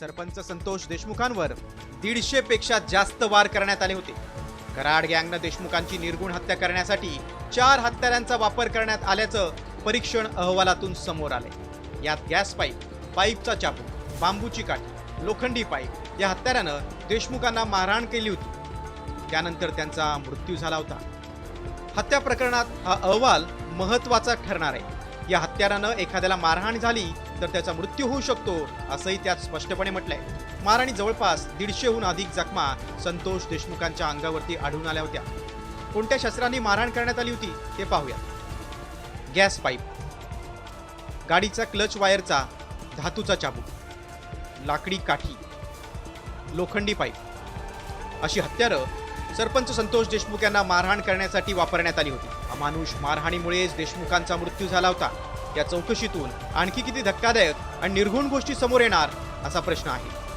सरपंच संतोष देशमुखांवर दीडशे पेक्षा जास्त वार करण्यात आले होते. कराड गँगनं देशमुखांची निर्गुण हत्या करण्यासाठी चार हत्यारांचा वापर करण्यात आल्याचं परीक्षण अहवालातून समोर आले यात गॅस पाईप पाईपचा चाकू बांबूची काठी लोखंडी पाईप या हत्यारानं देशमुखांना मारहाण केली होती. त्यानंतर त्यांचा मृत्यू झाला होता. हत्या प्रकरणात हा अहवाल महत्त्वाचा ठरणार आहे. या हत्यारानं एखाद्याला मारहाण झाली तर त्याचा मृत्यू होऊ शकतो असंही त्यात स्पष्टपणे म्हटलंय. मारहाणी जवळपास दीडशेहून अधिक जखमा संतोष देशमुखांच्या अंगावरती आढळून आल्या होत्या. कोणत्या शस्त्रांनी मारहाण करण्यात आली होती ते पाहूया गॅस पाईप. गाडीचा क्लच वायरचा धातूचा चाबूक. लाकडी काठी. लोखंडी पाईप. अशी हत्यारं सरपंच संतोष देशमुख यांना मारहाण करण्यासाठी वापरण्यात आली होती. अमानुष मारहाणीमुळेच देशमुखांचा मृत्यू झाला होता. या चौकशीतून आणखी किती धक्कादायक आणि निर्घुण गोष्टी समोर येणार असा प्रश्न आहे.